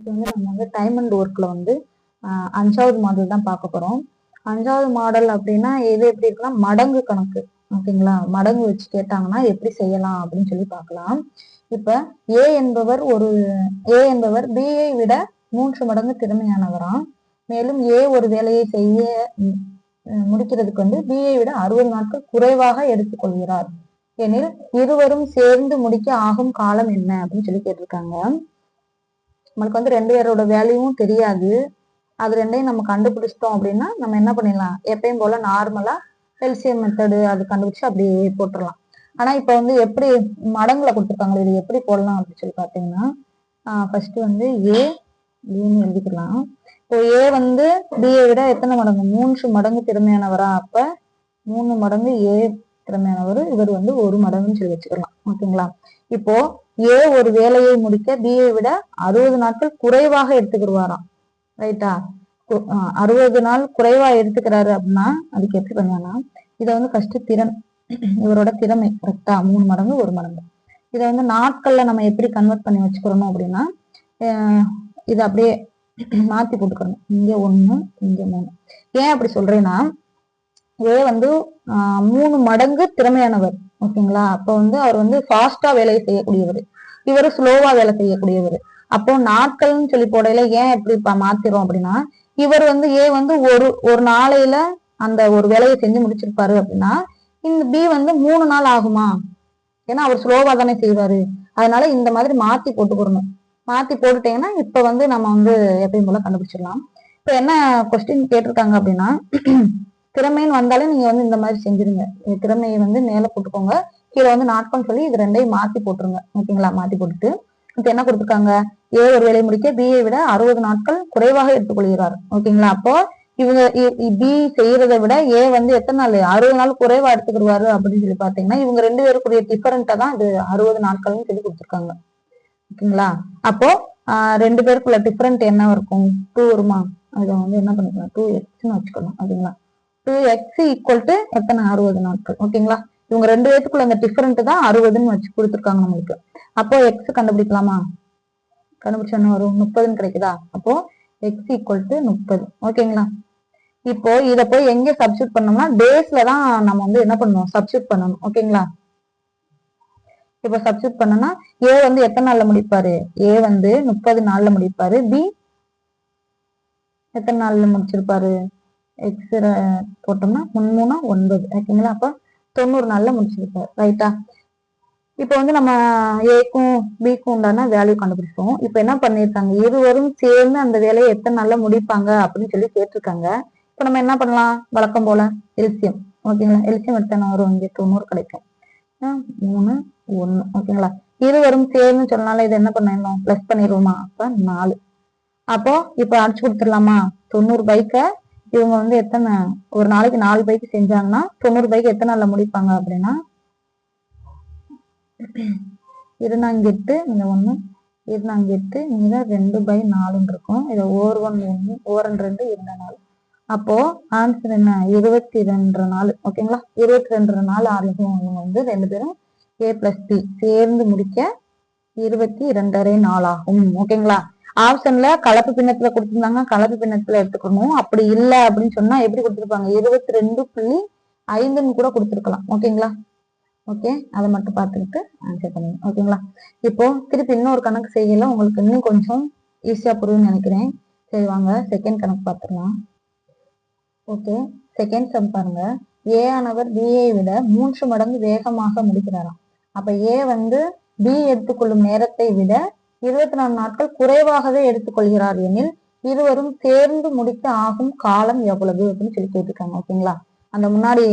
இப்போ வந்து நம்ம வந்து டைம் அண்ட் ஒர்க்ல வந்து அஞ்சாவது மாடல் தான் பார்க்க போறோம். அஞ்சாவது மாடல் அப்படின்னா எது எப்படி இருக்குன்னா மடங்கு கணக்கு. ஓகேங்களா மடங்கு வச்சு கேட்டாங்கன்னா எப்படி செய்யலாம் அப்படின்னு சொல்லி பார்க்கலாம். இப்ப ஏ என்பவர் ஒரு ஏ என்பவர் பிஐ விட மூன்று மடங்கு திறமையானவராம். மேலும் ஏ ஒரு வேலையை செய்ய முடிக்கிறதுக்கு வந்து பிஐ விட அறுபது நாட்கள் குறைவாக எடுத்துக்கொள்கிறார் எனில் இருவரும் சேர்ந்து முடிக்க ஆகும் காலம் என்ன அப்படின்னு சொல்லி கேட்டிருக்காங்க. நம்மளுக்கு வந்து ரெண்டு பேரோட வேலையும் தெரியாது. அது ரெண்டையும் நம்ம கண்டுபிடிச்சிட்டோம் அப்படின்னா நம்ம என்ன பண்ணிடலாம்? எப்பயும் போல நார்மலா எல்சிஎம் மெத்தடு அது கண்டுபிடிச்சு அப்படியே போட்டுடலாம். ஆனா இப்ப வந்து எப்படி மடங்குல கொடுத்துருக்காங்க இது எப்படி போடலாம் அப்படின்னு சொல்லி பாத்தீங்கன்னா ஃபர்ஸ்ட் வந்து ஏ ஏன்னு எழுதிக்கலாம். இப்போ ஏ வந்து பிஏ விட எத்தனை மடங்கு? மூன்று மடங்கு திறமையானவரா? அப்ப மூணு மடங்கு ஏ திறமையானவர் இவர் வந்து ஒரு மடங்குன்னு சொல்லி வச்சுக்கலாம். ஓகேங்களா? இப்போ ஏ ஒரு வேலையை முடிக்க பிஏ விட அறுபது நாட்கள் குறைவாக எடுத்துக்கிடுவாராம். ரைட்டா அறுபது நாள் குறைவா எடுத்துக்கிறாரு அப்படின்னா அதுக்கு எப்படி பண்ணலாம்னா இதை வந்து ஃபர்ஸ்ட் திறன் இவரோட திறமை கரெக்டா மூணு மடங்கு ஒரு மடங்கு. இதை வந்து நாட்கள்ல நம்ம எப்படி கன்வெர்ட் பண்ணி வச்சுக்கிறோம் அப்படின்னா இதை அப்படியே மாத்தி போட்டுக்கணும். இங்க ஒண்ணு இங்க மூணு. ஏன் அப்படி சொல்றேன்னா ஏ வந்து ஆஹ் மூணு மடங்கு திறமையானவர். ஓகேங்களா? அப்போ வந்து அவர் வந்து ஃபாஸ்டா வேலையை செய்யக்கூடியவர். இவர் ஸ்லோவா வேலை செய்யக்கூடியவர். அப்போ நாட்கள்னு சொல்லி போடையில ஏன் எப்படி மாத்திரும் அப்படின்னா இவர் வந்து ஏ வந்து ஒரு ஒரு நாளையில அந்த ஒரு வேலையை செஞ்சு முடிச்சிருப்பாரு அப்படின்னா இந்த பி வந்து மூணு நாள் ஆகுமா? ஏன்னா அவர் ஸ்லோவா தானே செய்வாரு. அதனால இந்த மாதிரி மாத்தி போட்டுக்கிறணும் மாத்தி போட்டுட்டீங்கன்னா இப்ப வந்து நம்ம வந்து எப்பயும் போல கண்டுபிடிச்சிடலாம். இப்ப என்ன கொஸ்டின் கேட்டிருக்காங்க அப்படின்னா திறமைன்னு வந்தாலே நீங்க வந்து இந்த மாதிரி செஞ்சிருங்க. திறமையை வந்து மேல போட்டுக்கோங்க. கீழே வந்து நாட்கள் சொல்லி இது ரெண்டையும் மாத்தி போட்டுருங்க. ஓகேங்களா மாத்தி போட்டுட்டு இப்ப என்ன கொடுத்துருக்காங்க? ஏ ஒரு வேலை முடிக்க பிஏ விட அறுபது நாட்கள் குறைவாக எடுத்துக்கொள்கிறார் ஓகேங்களா அப்போ இவங்க பி செய்யறதை விட ஏ வந்து எத்தனை நாள்? அறுபது நாள் குறைவா எடுத்துக்கிடுவாரு அப்படின்னு சொல்லி பாத்தீங்கன்னா இவங்க ரெண்டு பேருக்குரிய டிஃபரண்டா தான் இது அறுபது நாட்கள்னு சொல்லி கொடுத்துருக்காங்க. ஓகேங்களா அப்போ ரெண்டு பேருக்குள்ள டிஃபரண்ட் என்ன இருக்கும்? டூ வருமா? அதை வந்து என்ன பண்ணிக்கலாம்? டூ எக்ஸ்ன்னு வச்சுக்கணும் ஓகேங்களா டூ எக்ஸ் ஈக்குவல் டு எத்தனை? அறுபது நாட்கள். ஓகேங்களா? இவங்க ரெண்டு பேத்துக்குள்ள அந்த டிஃபரெண்ட் தான் அறுபதுன்னு வச்சு கொடுத்துருக்காங்க நம்மளுக்கு. அப்போ எக்ஸ் கண்டுபிடிக்கலாமா? கண்டுபிடிச்சா என்ன வரும். முப்பதுன்னு கிடைக்குதா? அப்போ எக்ஸ் ஈக்குவல் டு முப்பது. ஓகேங்களா? இப்போ இத போய் எங்க சப்ஸ்டியூட் பண்ணோம்னா டேஸ்ல தான் நம்ம வந்து என்ன பண்ணணும்? சப்ஸ்டியூட் பண்ணணும். ஓகேங்களா? இப்போ சப்ஸ்டியூட் பண்ணனா ஏ வந்து எத்தனை நாள்ல முடிப்பாரு? ஏ வந்து முப்பது நாள்ல முடிப்பாரு. பி எத்தனை நாள்ல முடிச்சிருப்பாரு? எக்ஸ் போட்டோம்னா மூணா ஒன்பது. ஓகேங்களா அப்போ தொண்ணூறு நாளில் முடிச்சிருப்பாரு ரைட்டா இப்போ வந்து நம்ம ஏக்கும் பிக்கும் உண்டான வேல்யூ கண்டுபிடிச்சோம் இப்போ என்ன பண்ணியிருக்காங்க இருவரும் சேர்ந்து அந்த வேலையை எத்தனை நாளில் முடிப்பாங்க அப்படின்னு சொல்லி கேட்டிருக்காங்க. இப்போ நம்ம என்ன பண்ணலாம்? வழக்கம் போல எல்சியம். ஓகேங்களா எல்சியம் எடுத்தா வரும்? இங்கே தொண்ணூறு கிடைக்கும். மூணு ஒன்று ஓகேங்களா இருவரும் சேர்ந்து சொன்னால இது என்ன பண்ணிடணும் ப்ளஸ் பண்ணிடுவோமா அப்போ நாலு. அப்போ இப்போ அடிச்சு கொடுத்துடலாமா? தொண்ணூறு பைக்கை இவங்க வந்து எத்தனை ஒரு நாளைக்கு நாலு பைக்கு செஞ்சாங்கன்னா தொண்ணூறு பைக் எத்தனை நாள்ல முடிப்பாங்க அப்படின்னா? இருநாங்கெட்டு இந்த ஒண்ணு. இருநாங்கெட்டு இங்க ரெண்டு பை நாலுன்னு இருக்கும். இதை ஓர் ஒன் ஒன்று ஓரன் ரெண்டு இருந்த நாள் அப்போ ஆன்சர் என்ன? இருபத்தி ரெண்டு நாள் ஓகேங்களா இருபத்தி ரெண்டு நாள் இவங்க வந்து ரெண்டு பேரும் ஏ பிளஸ் பி சேர்ந்து முடிக்க இருபத்தி இரண்டரை நாள் ஆகும் ஓகேங்களா ஆப்ஷன்ல கலப்பு பின்னத்துல கொடுத்திருந்தாங்க கலப்பு பின்னத்துல எடுத்துக்கணும். அப்படி இல்லை அப்படின்னு சொன்னா எப்படி கொடுத்துருப்பாங்க? இருபத்தி ரெண்டு புள்ளி ஐந்துன்னு கூட கொடுத்துருக்கலாம். ஓகேங்களா? ஓகே அதை மட்டும் பார்த்துக்கிட்டு ஆன்சர் பண்ணுங்க. ஓகேங்களா? இப்போ திருப்பி இன்னொரு கணக்கு செய்யல உங்களுக்கு இன்னும் கொஞ்சம் ஈஸியா புரியும்னு நினைக்கிறேன். சரி வாங்க. செகண்ட் கணக்கு பார்த்துக்கலாம் ஓகே செகண்ட் சம் பாருங்க. ஏ ஆனவர் பிஏ விட மூன்று மடங்கு வேகமாக முடிக்கிறாராம். அப்ப ஏ வந்து பி எடுத்துக்கொள்ளும் நேரத்தை விட இருபத்தி நாலு நாட்கள் குறைவாகவே எடுத்துக்கொள்கிறார் எனில் இருவரும் சேர்ந்து முடிக்க ஆகும் காலம் எவ்வளவு அப்படின்னு சொல்லி கேட்டிருக்காங்க ஓகேங்களா? அந்த முன்னாடி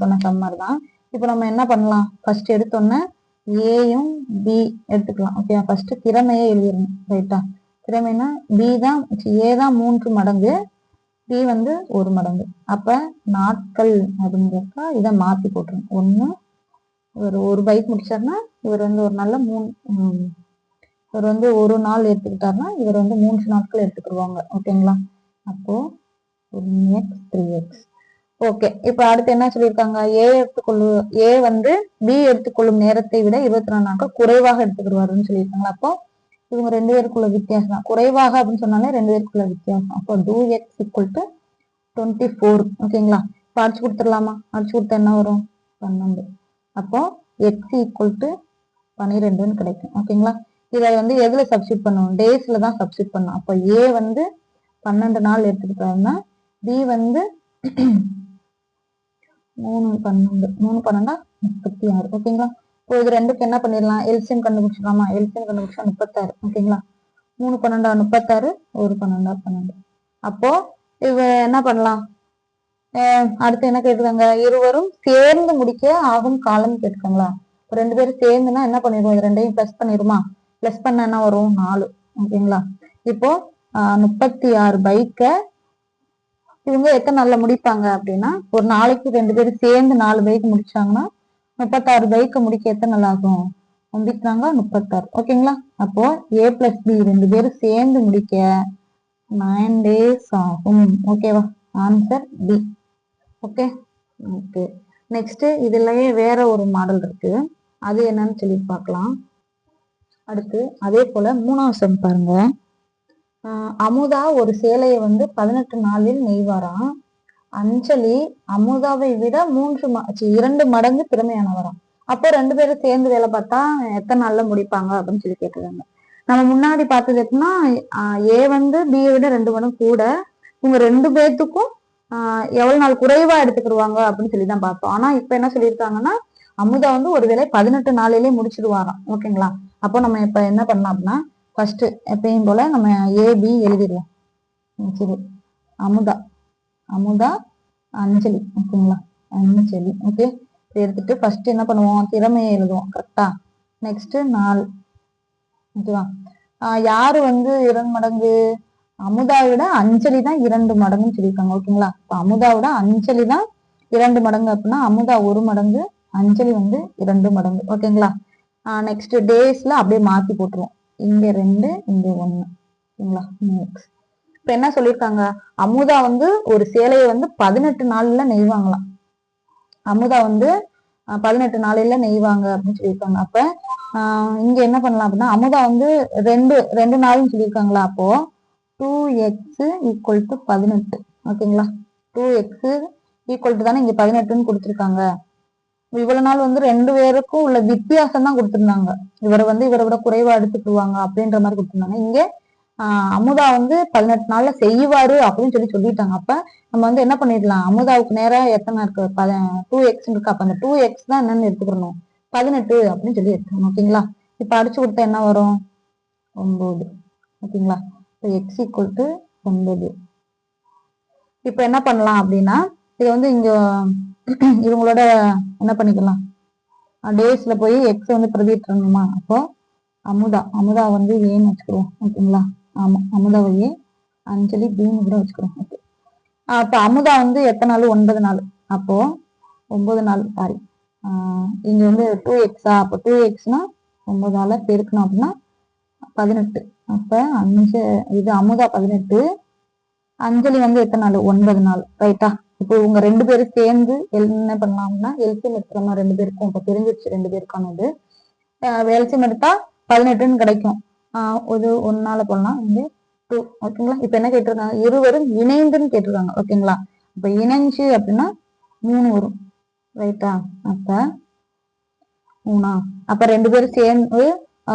சொன்ன சம் மாதிரி தான் இப்போ நம்ம என்ன பண்ணலாம்? ஃபர்ஸ்ட் எடுத்தோன்னே ஏயும் பி எடுத்துக்கலாம் ஓகே? ஃபர்ஸ்ட் திறமையே எழுதிடணும் ரைட்டா திறமைனா பி தான் ஏ தான் மூன்று மடங்கு பி வந்து ஒரு மடங்கு. அப்ப நாட்கள் அப்படிங்கிறப்ப இதை மாத்தி போட்டுருங்க ஒன்று இவர் ஒரு பைக் முடிச்சாருன்னா இவர் வந்து ஒரு நல்ல மூணு இவர் வந்து ஒரு நாள் எடுத்துக்கிட்டாருன்னா இவர் வந்து மூன்று நாட்கள் எடுத்துக்கிடுவாங்க. ஓகேங்களா அப்போ எக்ஸ் த்ரீ எக்ஸ் ஓகே இப்போ அடுத்து என்ன சொல்லியிருக்காங்க? ஏ எடுத்துக்கொள்ளு ஏ வந்து பி எடுத்துக்கொள்ளும் நேரத்தை விட இருபத்தி நாலு நாட்கள் குறைவாக எடுத்துக்கிடுவாருன்னு சொல்லியிருக்காங்க. அப்போ இவங்க ரெண்டு பேருக்குள்ள வித்தியாசம் தான். குறைவாக அப்படின்னு சொன்னாலே ரெண்டு பேருக்குள்ள வித்தியாசம். அப்போ two x equal to twenty four ஓகேங்களா இப்போ அடிச்சு கொடுத்துடலாமா? அடிச்சு கொடுத்தா என்ன வரும்? பன்னெண்டு. அப்போ எக்ஸ் ஈக்குவல் டு பன்னிரெண்டுன்னு கிடைக்கும். ஓகேங்களா இதை வந்து எதுல சப்ஸ்டியூட் பண்ணுவோம்? டேஸ்ல தான் சப்ஸ்டியூட் பண்ணும் அப்போ ஏ வந்து பன்னெண்டு நாள் எடுத்துக்கிட்டோம்னா பி வந்து மூணு பன்னெண்டு மூணு பன்னெண்டா? முப்பத்தி ஆறு ஓகேங்களா? இப்போ இது ரெண்டுக்கு என்ன பண்ணிடலாம்? எல்சியம் கண்டுபிடிச்சிடலாமா? எல்சியம் கண்டுபிடிச்சா முப்பத்தாறு. ஓகேங்களா? மூணு பன்னெண்டா முப்பத்தாறு ஒரு பன்னெண்டா பன்னெண்டு. அப்போ இவ என்ன பண்ணலாம்? அடுத்து என்ன கேட்டுக்காங்க இருவரும் சேர்ந்து முடிக்க ஆகும் காலம் கேட்டுக்கோங்களா ரெண்டு பேரும் சேர்ந்துனா என்ன பண்ணிடுவோம்? இது ரெண்டையும் ப்ளஸ் பண்ணிடுமா? பிளஸ் பண்ண என்ன வரும்? நாலு. ஓகேங்களா? இப்போ முப்பத்தி ஆறு பைக்கை இவங்க எத்தனை நாளில் முடிப்பாங்க அப்படின்னா ஒரு நாளைக்கு ரெண்டு பேரும் சேர்ந்து நாலு பைக் முடிச்சாங்கன்னா முப்பத்தாறு பைக்கை முடிக்க எத்தனை நாள் ஆகும்? முடிக்கிறாங்க முப்பத்தாறு. ஓகேங்களா? அப்போ ஏ பிளஸ் பி ரெண்டு பேரும் சேர்ந்து முடிக்க நைன் டேஸ் ஆகும். ஓகேவா? Answer B okay? Okay next இதுலயே வேற ஒரு மாடல் இருக்கு. அது என்னன்னு சொல்லி பார்க்கலாம். அடுத்து அதே போல மூணாவது சம் பாருங்க. அமுதா ஒரு சேலையை வந்து பதினெட்டு நாளில் நெய்வாராம். அஞ்சலி அமுதாவை விட மூன்று ம- இரண்டு மடங்கு திறமையானவராம். அப்போ ரெண்டு பேரும் சேர்ந்து வேலை பார்த்தா எத்தனை நாள்ல முடிப்பாங்க அப்படின்னு சொல்லி கேட்டுருக்காங்க. நம்ம முன்னாடி பார்த்தது எப்படின்னா ஏ வந்து பிஏ விட ரெண்டு மடம் கூட இவங்க ரெண்டு பேர்த்துக்கும் ஆஹ் எவ்வளவு நாள் குறைவா எடுத்துக்கிடுவாங்க அப்படின்னு சொல்லி தான் பார்த்தோம். ஆனா இப்ப என்ன சொல்லியிருக்காங்கன்னா அமுதா வந்து ஒருவேளை பதினெட்டு நாளிலே முடிச்சிடுவாராம். ஓகேங்களா? அப்போ நம்ம இப்ப என்ன பண்ணலாம் அப்படின்னா ஃபர்ஸ்ட் எப்பயும் போல நம்ம ஏபி எழுதிடுவோம். சரி. அமுதா. அமுதா அஞ்சலி. ஓகேங்களா? அஞ்சலி. ஓகே. எடுத்துட்டு ஃபர்ஸ்ட் என்ன பண்ணுவோம்? திறமையை எழுதுவோம். கரெக்டா நெக்ஸ்ட் நாள். ஓகேவா? யாரு வந்து இரண்டு மடங்கு? அமுதாவை விட அஞ்சலி தான் இரண்டு மடங்குன்னு சொல்லியிருக்காங்க. ஓகேங்களா? இப்போ அமுதாவை விட அஞ்சலி தான் இரண்டு மடங்கு அப்படின்னா அமுதா ஒரு மடங்கு அஞ்சலி வந்து இரண்டு மடங்கு. ஓகேங்களா? நெக்ஸ்ட் டேஸ்ல அப்படியே மாத்தி போட்டுருவோம். இங்க ரெண்டு இங்க ஒண்ணு. ஓகேங்களா? நெக்ஸ்ட் இப்ப என்ன சொல்லியிருக்காங்க அமுதா வந்து ஒரு சேலையை வந்து பதினெட்டு நாள்ல நெய்வாங்களாம். அமுதா வந்து பதினெட்டு நாளையில நெய்வாங்க அப்படின்னு சொல்லியிருக்காங்க அப்ப ஆஹ், இங்க என்ன பண்ணலாம் அப்படின்னா அமுதா வந்து ரெண்டு ரெண்டு நாள்னு சொல்லியிருக்காங்களா அப்போ? டூ எக்ஸ் ஈக்குவல் டு பதினெட்டு. ஓகேங்களா? டூ எக்ஸ் ஈக்குவல் டு தானே இங்க பதினெட்டுன்னு கொடுத்துருக்காங்க. இவ்வளவு நாள் வந்து ரெண்டு பேருக்கும் உள்ள வித்தியாசம் தான் கொடுத்திருந்தாங்க. இவரை வந்து இவரை விட குறைவா எடுத்துக்குவாங்க அப்படின்ற மாதிரி கொடுத்திருந்தாங்க. இங்க ஆஹ் அமுதா வந்து பதினெட்டு நாள்ல செய்வாரு அப்படின்னு சொல்லி சொல்லிட்டாங்க. அப்ப நம்ம வந்து என்ன பண்ணிடலாம்? அமுதாவுக்கு நேரம் எத்தனை இருக்கு? டூ எக்ஸ் இருக்கு. அப்ப அந்த டூ எக்ஸ் தான் என்னன்னு எடுத்துக்கணும் பதினெட்டு அப்படின்னு சொல்லி எடுத்துக்கணும். ஓகேங்களா இப்ப அடிச்சு கொடுத்தா என்ன வரும்? ஒன்பது. ஓகேங்களா இப்போ எக்ஸ் ஈக்குவல் டு ஒன்பது. இப்போ என்ன பண்ணலாம் அப்படின்னா இது வந்து இங்க இவங்களோட என்ன பண்ணிக்கலாம்? டேஸ்ல போய் எக்ஸ் வந்து பிரதிட்டுறணுமா அப்போ அமுதா அமுதா வந்து ஏன்னு வச்சுக்கிறோம். ஓகேங்களா? ஆமா அமுதாவை ஏ அஞ்சலி பின்னு கூட வச்சுக்கிறோம். ஓகே. அப்போ அமுதா வந்து எத்தனை நாள்? ஒன்பது நாள். அப்போ ஒன்பது நாள் சாரி. இங்க வந்து டூ எக்ஸா அப்போ டூ எக்ஸ்னா ஒன்பதால பெருக்கணும் அப்படின்னா பதினெட்டு. அப்ப அஞ்சு இது அமுதா பதினெட்டு. அஞ்சலி வந்து எத்தனை நாள்? ஒன்பது நாள். ரைட்டா இப்போ இவங்க ரெண்டு பேரும் சேர்ந்து என்ன பண்ணலாம்னா எல்சியம் எடுத்துறோமா ரெண்டு பேருக்கும் இப்போ தெரிஞ்சிருச்சு ரெண்டு பேருக்கானது எல்சியம் எடுத்தா பதினெட்டுன்னு கிடைக்கும். ஆஹ் ஒரு ஒன்னால போடலாம். வந்து டூ ஓகேங்களா இப்போ என்ன கேட்டிருக்காங்க? இருவரும் இணைந்துன்னு கேட்டிருக்காங்க ஓகேங்களா இப்போ இணைஞ்சு அப்படின்னா மூணு வரும் ரைட்டா அப்ப மூணா? அப்ப ரெண்டு பேரும் சேர்ந்து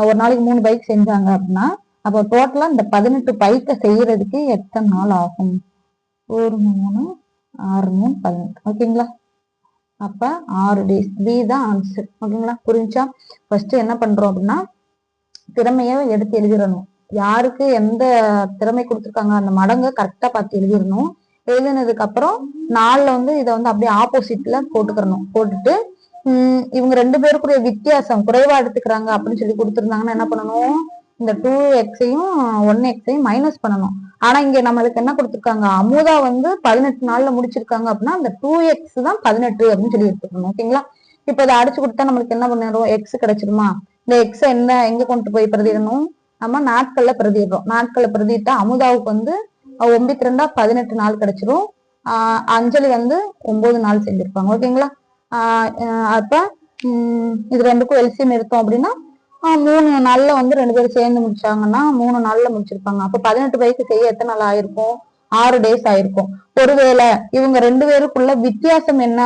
ஒரு நாளைக்கு மூணு பைக் செஞ்சாங்க அப்படின்னா அப்போ டோட்டலா இந்த பதினெட்டு பைக்கை செய்யறதுக்கு எத்தனை நாள் ஆகும்? ஒரு மூணு ஆறு மூணு பதினெட்டு. ஓகேங்களா? அப்ப ஆறு டேஸ் பி தான் ஆன்சர் ஓகேங்களா? புரிஞ்சா ஃபர்ஸ்ட் என்ன பண்றோம் அப்படின்னா திறமைய எடுத்து எழுதிடணும். யாருக்கு எந்த திறமை கொடுத்துருக்காங்க அந்த மடங்கை கரெக்டா பார்த்து எழுதிடணும். எழுதினதுக்கு அப்புறம் நாளில் வந்து இதை வந்து அப்படியே ஆப்போசிட்ல போட்டுக்கிறணும். போட்டுட்டு இவங்க ரெண்டு பேருக்குரிய வித்தியாசம் குறைவா எடுத்துக்கிறாங்க அப்படின்னு சொல்லி கொடுத்துருந்தாங்கன்னா என்ன பண்ணணும்? இந்த டூ எக்ஸையும் ஒன் எக்ஸையும் மைனஸ் பண்ணணும். ஆனா இங்க நம்மளுக்கு என்ன கொடுத்துருக்காங்க? அமுதா வந்து பதினெட்டு நாள்ல முடிச்சிருக்காங்க அப்படின்னா அந்த டூ எக்ஸ் தான் பதினெட்டு அப்படின்னு சொல்லி எடுத்துக்கணும். ஓகேங்களா இப்ப இதை அடிச்சு கொடுத்தா நம்மளுக்கு என்ன பண்ணிடும் எக்ஸ் கிடைச்சிருமா? இந்த எக்ஸ் என்ன எங்க கொண்டு போய் பிரதிடணும்? நம்ம நாட்கள்ல பிரதிடுறோம். நாட்கள்ல பிரதிட்டா அமுதாவுக்கு வந்து அஹ் ஒன்பத்தி ரெண்டா பதினெட்டு நாள் கிடைச்சிரும். ஆஹ் அஞ்சலி வந்து ஒன்பது நாள் செஞ்சிருப்பாங்க. ஓகேங்களா ஆஹ் அப்ப உம் இது ரெண்டுக்கும் எல்சியம் எடுத்தோம் அப்படின்னா மூணு நாள்ல வந்து ரெண்டு பேரும் சேர்ந்து முடிச்சாங்கன்னா மூணு நாள்ல முடிச்சிருப்பாங்க. அப்ப பதினெட்டு வயசு செய்ய எத்தனை நாள் ஆயிருக்கும்? ஆறு டேஸ் ஆயிருக்கும். ஒருவேளை இவங்க ரெண்டு பேருக்குள்ள வித்தியாசம் என்ன?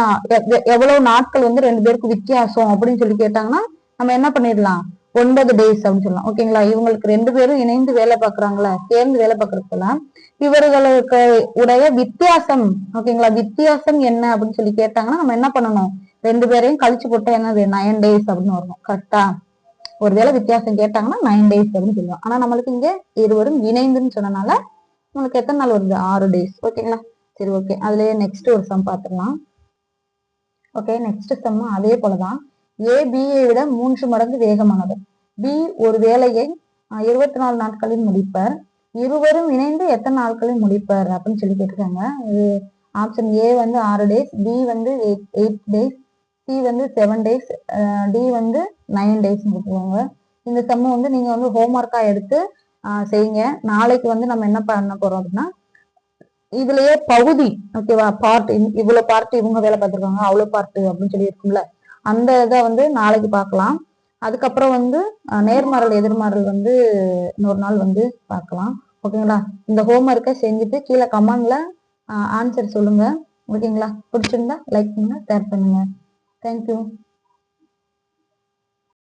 எவ்வளவு நாட்கள் வந்து ரெண்டு பேருக்கு வித்தியாசம் அப்படின்னு சொல்லி கேட்டாங்கன்னா நம்ம என்ன பண்ணிடலாம்? ஒன்பது டேஸ் அப்படின்னு சொல்லலாம். ஓகேங்களா இவங்களுக்கு ரெண்டு பேரும் இணைந்து வேலை பார்க்குறாங்களா சேர்ந்து வேலை பார்க்கறதுலாம் இவர்களுக்கு உடைய வித்தியாசம் ஓகேங்களா வித்தியாசம் என்ன அப்படின்னு சொல்லி கேட்டாங்கன்னா நம்ம என்ன பண்ணணும்? ரெண்டு பேரையும் கழிச்சு போட்டா என்னது? நயன் டேஸ் அப்படின்னு வரணும். கரெக்டா ஒருவேளை வித்தியாசம் கேட்டாங்கன்னா நைன் டேஸ் வரும்னு சொல்லுவோம். ஆனா நம்மளுக்கு இங்க இருவரும் இணைந்துன்னு சொன்னனால நம்மளுக்கு எத்தனை நாள் வருது? ஆறு டேஸ் ஓகேங்களா சரி ஓகே அதுலயே நெக்ஸ்ட் ஒரு சம் பார்த்துடலாம் ஓகே நெக்ஸ்ட் சம் அதே போலதான். ஏ பிஏ விட மூன்று மடங்கு வேகமானது. பி ஒரு வேலையை இருபத்தி நாலு நாட்களில் முடிப்பர். இருவரும் இணைந்து எத்தனை நாட்களில் முடிப்பர் அப்படின்னு சொல்லி கேட்டிருக்காங்க. இது ஆப்ஷன் ஏ வந்து ஆறு டேஸ் பி வந்து எயிட் எயிட் டேஸ் சி வந்து செவன் டேஸ் டி வந்து நைன் டேஸ் கொடுத்துருவாங்க இந்த சம்ம வந்து நீங்கள் வந்து ஹோம்ஒர்க்காக எடுத்து செய்யுங்க. நாளைக்கு வந்து நம்ம என்ன பண்ண போகிறோம் அப்படின்னா இதுலயே பகுதி ஓகேவா பார்ட் இவ்வளோ பார்ட் இவங்க வேலை பார்த்துருக்காங்க அவ்வளோ பார்ட் அப்படின்னு சொல்லி இருக்கும்ல. அந்த இதை வந்து நாளைக்கு பார்க்கலாம். அதுக்கப்புறம் வந்து நேர்மாறல் எதிர்மாறல் வந்து இன்னொரு நாள் வந்து பார்க்கலாம். ஓகேங்களா இந்த ஹோம்ஒர்க்கை செஞ்சுட்டு கீழே கமெண்ட்ல ஆன்சர் சொல்லுங்க. ஓகேங்களா பிடிச்சிருந்தா லைக் பண்ணுங்க ஷேர் பண்ணுங்க. Thank you.